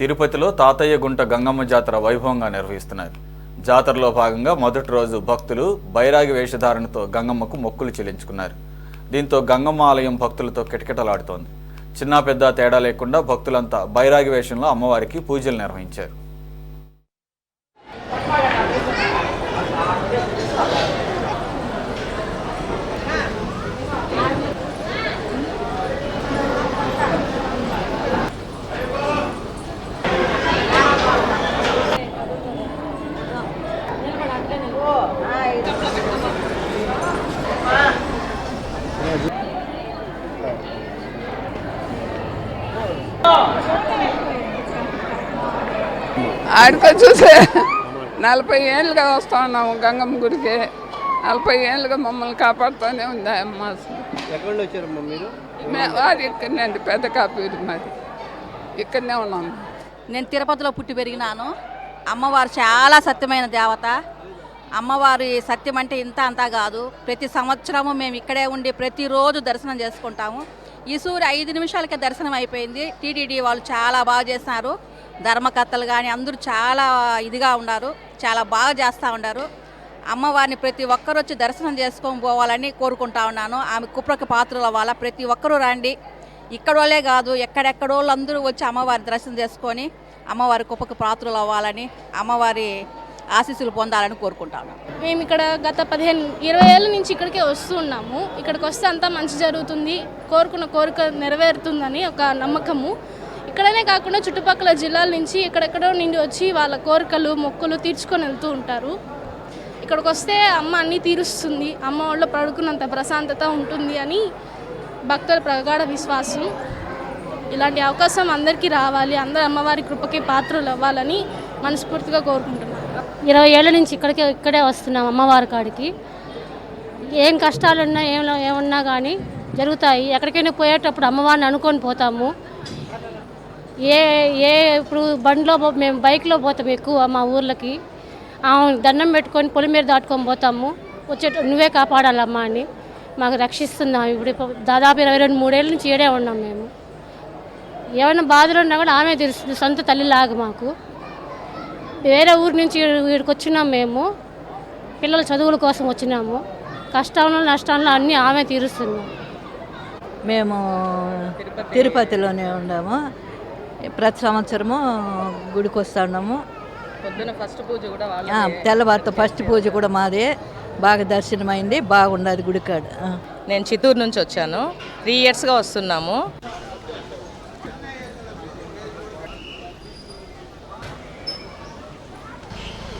తిరుపతిలో తాతయ్య గుంట గంగమ్మ జాతర వైభవంగా నిర్వహిస్తున్నారు. జాతరలో భాగంగా మొదటి రోజు భక్తులు బైరాగి వేషధారణతో గంగమ్మకు మొక్కులు చెల్లించుకున్నారు. దీంతో గంగమ్మ ఆలయం భక్తులతో కిటకిటలాడుతోంది. చిన్న పెద్ద తేడా లేకుండా భక్తులంతా బైరాగి వేషంలో అమ్మవారికి పూజలు నిర్వహించారు. ఆడితో చూసే నలభై ఏళ్ళుగా వస్తా ఉన్నాము గంగమ్మ గుడికి. నలభై ఏళ్ళుగా మమ్మల్ని కాపాడుతూనే ఉంది అమ్మ మీరు? వారి ఇక్కడనే అండి పెద్ద కాపీరు మాది. ఇక్కడనే ఉన్నాము నేను తిరుపతిలో పుట్టి పెరిగినాను. అమ్మవారు చాలా సత్యమైన దేవత. అమ్మవారి సత్యం అంటే ఇంత అంతా కాదు. ప్రతి సంవత్సరము మేము ఇక్కడే ఉండి ప్రతిరోజు దర్శనం చేసుకుంటాము. ఈ సూర్య ఐదు నిమిషాలకే దర్శనం అయిపోయింది. టీటీడీ వాళ్ళు చాలా బాగా చేస్తున్నారు ధర్మకర్తలు కానీ అందరూ చాలా ఇదిగా ఉన్నారు చాలా బాగా చేస్తూ ఉన్నారు అమ్మవారిని ప్రతి ఒక్కరు వచ్చి దర్శనం చేసుకొని పోవాలని కోరుకుంటా ఉన్నాను. ఆమె కుప్రకి పాత్రలు అవ్వాలా? ప్రతి ఒక్కరూ రండి. ఇక్కడోళ్ళే కాదు ఎక్కడెక్కడోళ్ళు అందరూ వచ్చి అమ్మవారి దర్శనం చేసుకొని అమ్మవారి కుప్పకి పాత్రలు అవ్వాలని అమ్మవారి ఆశీస్సులు పొందాలని కోరుకుంటాను మేము ఇక్కడ గత పదిహేను ఇరవై ఏళ్ళ నుంచి ఇక్కడికే వస్తున్నాము ఇక్కడికి వస్తే అంతా మంచి జరుగుతుంది. కోరుకున్న కోరిక నెరవేరుతుందని ఒక నమ్మకము. ఇక్కడనే కాకుండా చుట్టుపక్కల జిల్లాల నుంచి ఎక్కడెక్కడో నుండి వచ్చి వాళ్ళ కోరికలు మొక్కులు తీర్చుకొని వెళ్తూ ఉంటారు. ఇక్కడికి వస్తే అమ్మ అన్నీ తీరుస్తుంది. అమ్మ వాళ్ళ పడుకున్నంత ప్రశాంతత ఉంటుంది అని భక్తుల ప్రగాఢ విశ్వాసం. ఇలాంటి అవకాశం అందరికీ రావాలి. అందరు అమ్మవారి కృపకి పాత్రలు అవ్వాలని మనస్ఫూర్తిగా కోరుకుంటున్నాను. ఇరవై ఏళ్ళ నుంచి ఇక్కడికే ఇక్కడే వస్తున్నాం అమ్మవారి కాడికి. ఏం కష్టాలు ఉన్నా ఏం ఏమున్నా కానీ జరుగుతాయి. ఎక్కడికైనా పోయేటప్పుడు అమ్మవారిని అనుకొని పోతాము. ఏ ఏ ఇప్పుడు బండిలో పో- మేము బైక్లో పోతాం ఎక్కువ మా ఊర్లకి. ఆమె దండం పెట్టుకొని పొలి మీద దాటుకొని పోతాము. వచ్చేట నువ్వే కాపాడాలమ్మా అని మాకు రక్షిస్తున్నాం. ఇప్పుడు దాదాపు ఇరవై రెండు మూడేళ్ళ నుంచి ఏడే ఉన్నాం మేము. ఏమైనా బాధలు ఉన్నా కూడా ఆమె తెలుస్తుంది సొంత తల్లిలాగా మాకు. వేరే ఊరి నుంచి వీడికి వచ్చినాం మేము. పిల్లల చదువుల కోసం వచ్చినాము. కష్టంలో నష్టంలో అన్నీ ఆమె తీరుస్తున్నాం. మేము తిరుపతిలోనే ఉన్నాము. ప్రతి సంవత్సరము గుడికి వస్తున్నాము. ఫస్ట్ పూజ కూడా తెల్లవారితో ఫస్ట్ పూజ కూడా మాదే. బాగా దర్శనమైంది బాగుండదు గుడికాడ. నేను చిత్తూరు నుంచి వచ్చాను. త్రీ ఇయర్స్గా వస్తున్నాము.